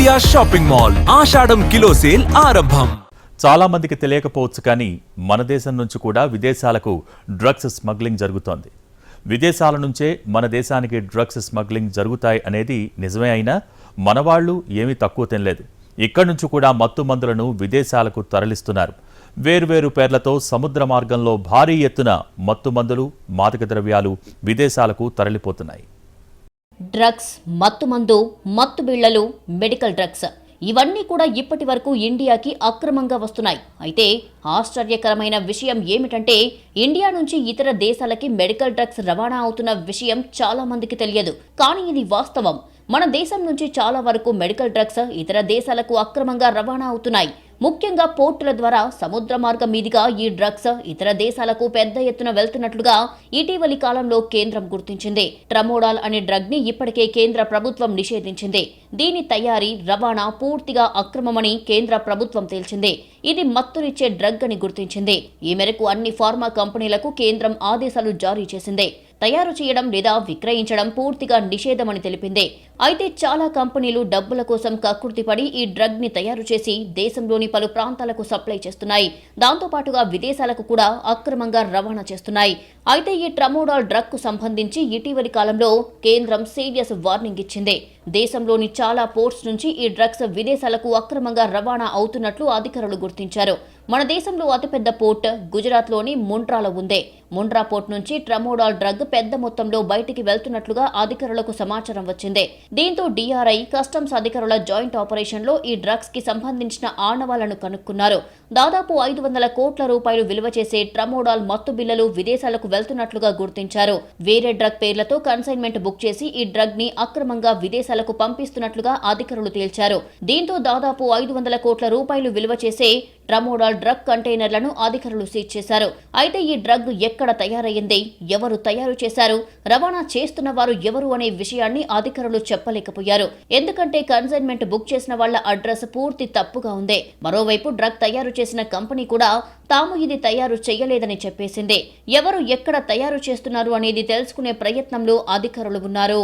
India shopping mall. Ashadam kilo sale ఆరంభం. చాలా మందికి తెలియకపోవచ్చు కానీ మన దేశం నుంచి కూడా విదేశాలకు డ్రగ్స్ స్మగ్లింగ్ జరుగుతోంది. విదేశాల నుంచే మన దేశానికి డ్రగ్స్ స్మగ్లింగ్ జరుగుతాయి అనేది నిజమే అయినా మన వాళ్ళు ఏమీ తక్కువ తినలేదు. ఇక్కడి నుంచి కూడా మత్తు మందులను విదేశాలకు తరలిస్తున్నారు. వేర్వేరు పేర్లతో సముద్ర మార్గంలో భారీ ఎత్తున మత్తు మందులు మాదక ద్రవ్యాలు విదేశాలకు తరలిపోతున్నాయి. డ్రగ్స్ మత్తుమందు మత్తు బిళ్ళలు మెడికల్ డ్రగ్స్. ఇవన్నీ కూడా ఇప్పటి వరకు ఇండియాకి అక్రమంగా వస్తున్నాయి. అయితే ఆశ్చర్యకరమైన విషయం ఏమిటంటే ఇండియా నుంచి ఇతర దేశాలకి మెడికల్ డ్రగ్స్ రవాణా అవుతున్న విషయం చాలా మందికి తెలియదు. కానీ ఇది వాస్తవం. మన దేశం నుంచి చాలా వరకు మెడికల్ డ్రగ్స్ ఇతర దేశాలకు అక్రమంగా రవాణా అవుతున్నాయి. ముఖ్యంగా పోర్టుల ద్వారా సముద్ర మార్గం మీదుగా ఈ డ్రగ్స్ ఇతర దేశాలకు పెద్ద ఎత్తున వెళ్తున్నట్లుగా ఇటీవలి కాలంలో కేంద్రం గుర్తించింది. ట్రమోడాల్ అనే డ్రగ్ని ఇప్పటికే కేంద్ర ప్రభుత్వం నిషేధించింది. దీని తయారీ రవాణా పూర్తిగా అక్రమమని కేంద్ర ప్రభుత్వం తేల్చింది. ఇది మత్తునిచ్చే డ్రగ్ అని గుర్తించింది. ఈ మేరకు అన్ని ఫార్మా కంపెనీలకు కేంద్రం ఆదేశాలు జారీ చేసింది. తయారు చేయడం లేదా విక్రయించడం పూర్తిగా నిషేధమని తెలిపింది. అయితే చాలా కంపెనీలు డబ్బుల కోసం కక్కుర్తిపడి ఈ డ్రగ్ని తయారు చేసి దేశంలోని పలు ప్రాంతాలకు సప్లై చేస్తున్నాయి. దాంతోపాటుగా విదేశాలకు కూడా అక్రమంగా రవాణా చేస్తున్నాయి. అయితే ఈ ట్రమోడాల్ డ్రగ్కు సంబంధించి ఇటీవలి కాలంలో కేంద్రం సీరియస్ వార్నింగ్ ఇచ్చింది. దేశంలోని చాలా పోర్ట్స్ నుంచి ఈ డ్రగ్స్ విదేశాలకు అక్రమంగా రవాణా అవుతున్నట్లు అధికారులు గుర్తించారు. మన దేశంలో అతిపెద్ద పోర్ట్ గుజరాత్లోని ముండ్రాలో ఉంది. ముండ్రా పోర్ట్ నుంచి ట్రమోడాల్ డ్రగ్ పెద్ద మొత్తంలో బయటికి వెళ్తున్నట్లుగా అధికారులకు సమాచారం వచ్చింది. దీంతో డిఆర్ఐ కస్టమ్స్ అధికారుల జాయింట్ ఆపరేషన్లో ఈ డ్రగ్స్కి సంబంధించిన ఆనవాళ్ళను కనుక్కున్నారు. దాదాపు ఐదు వందల కోట్ల రూపాయలు విలువ చేసే ట్రమోడాల్ మత్తు బిల్లలు విదేశాలకు వెళ్తున్నట్లుగా గుర్తించారు. వేరే డ్రగ్ పేర్లతో కన్సైన్మెంట్ బుక్ చేసి ఈ డ్రగ్ని అక్రమంగా విదేశాలకు పంపిస్తున్నట్లుగా అధికారులు తేల్చారు. దీంతో దాదాపు ఐదు వందల కోట్ల రూపాయలు విలువ చేసే ట్రమోడాల్ డ్రగ్ కంటైనర్లను అధికారులు సీజ్ చేశారు. అయితే ఈ డ్రగ్ ఎక్కడ తయారైంది ఎవరు తయారు చేశారు? రవాణా చేస్తున్న వారు ఎవరు అనే విషయాన్ని అధికారులు చెప్పలేకపోయారు. ఎందుకంటే కన్సైన్మెంట్ బుక్ చేసిన వాళ్ళ అడ్రస్ పూర్తి తప్పుగా ఉంది. మరోవైపు డ్రగ్ తయారు చేసిన కంపెనీ కూడా తాము ఇది తయారు చేయలేదని చెప్పేసింది. ఎవరు ఎక్కడ తయారు చేస్తున్నారు అనేది తెలుసుకునే ప్రయత్నంలో అధికారులు ఉన్నారు.